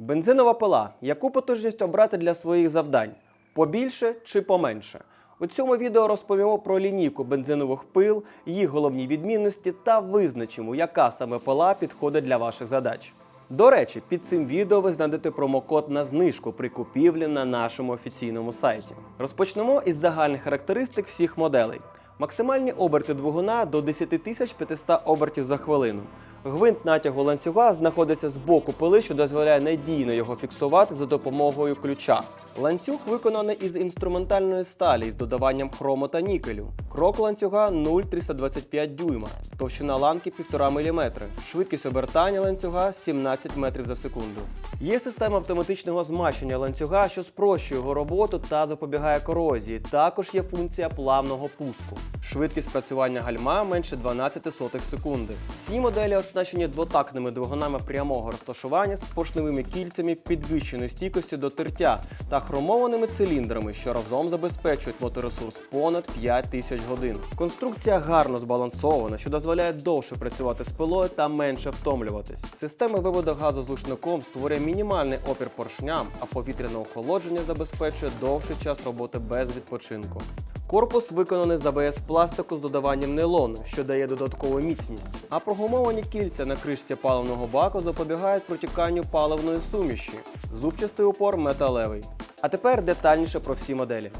Бензинова пила. Яку потужність обрати для своїх завдань? Побільше чи поменше? У цьому відео розповімо про лінійку бензинових пил, їх головні відмінності та визначимо, яка саме пила підходить для ваших задач. До речі, під цим відео ви знайдете промокод на знижку при купівлі на нашому офіційному сайті. Розпочнемо із загальних характеристик всіх моделей. Максимальні оберти двигуна до 10500 обертів за хвилину. Гвинт натягу ланцюга знаходиться з боку пили, що дозволяє надійно його фіксувати за допомогою ключа. Ланцюг виконаний із інструментальної сталі з додаванням хрому та нікелю. Крок ланцюга 0,325 дюйма, товщина ланки 1,5 мм, швидкість обертання ланцюга 17 метрів за секунду. Є система автоматичного змащення ланцюга, що спрощує його роботу та запобігає корозії. Також є функція плавного пуску. Швидкість працювання гальма менше 12 сотих секунди. Всі моделі оснащені двотактними двигунами прямого розташування з поршневими кільцями підвищеної стійкості до тертя та хромованими циліндрами, що разом забезпечують моторесурс понад 5000 6 годин. Конструкція гарно збалансована, що дозволяє довше працювати з пилою та менше втомлюватись. Система виводу газу з лучником створює мінімальний опір поршням, а повітряне охолодження забезпечує довший час роботи без відпочинку. Корпус виконаний з АБС пластику з додаванням нейлону, що дає додаткову міцність, а прогумовані кільця на кришці паливного баку запобігають протіканню паливної суміші. Зубчастий упор металевий. А тепер детальніше про всі моделі.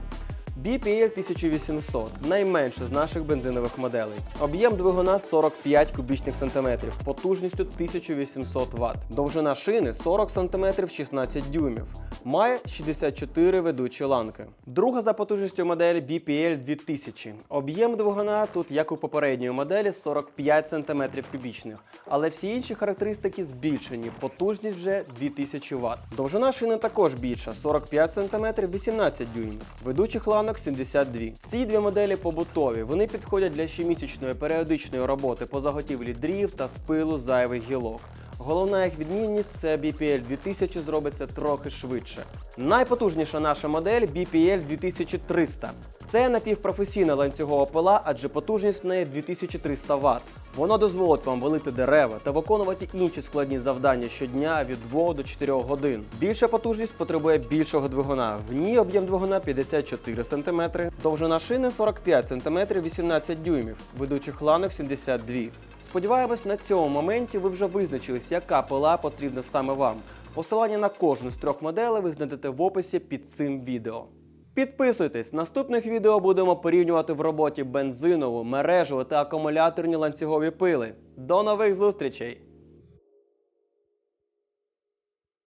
BPL 1800 найменше з наших бензинових моделей. Об'єм двигуна 45 кубічних сантиметрів, потужністю 1800 Вт. Довжина шини 40 см 16 дюймів. Має 64 ведучі ланки. Друга за потужністю модель BPL 2000. Об'єм двигуна тут, як у попередньої моделі, 45 см кубічних, але всі інші характеристики збільшені. Потужність вже 2000 Вт. Довжина шини також більша 45 см 18 дюймів. Ведучих ланок 72. Ці дві моделі побутові. Вони підходять для щомісячної періодичної роботи по заготівлі дрів та спилу зайвих гілок. Головна їх відмінність це BPL 2000 зробиться трохи швидше. Найпотужніша наша модель BPL 2300. Це напівпрофесійна ланцюгова пила, адже потужність в неї 2300 Вт. Воно дозволить вам валити дерева та виконувати інші складні завдання щодня від 2 до 4 годин. Більша потужність потребує більшого двигуна. В ній об'єм двигуна 54 см, довжина шини 45 см 18 дюймів, ведучих ланок 72 Сподіваємось, на цьому моменті ви вже визначились, яка пила потрібна саме вам. Посилання на кожну з трьох моделей ви знайдете в описі під цим відео. Підписуйтесь, в наступних відео будемо порівнювати в роботі бензинову, мережу та акумуляторні ланцюгові пили. До нових зустрічей!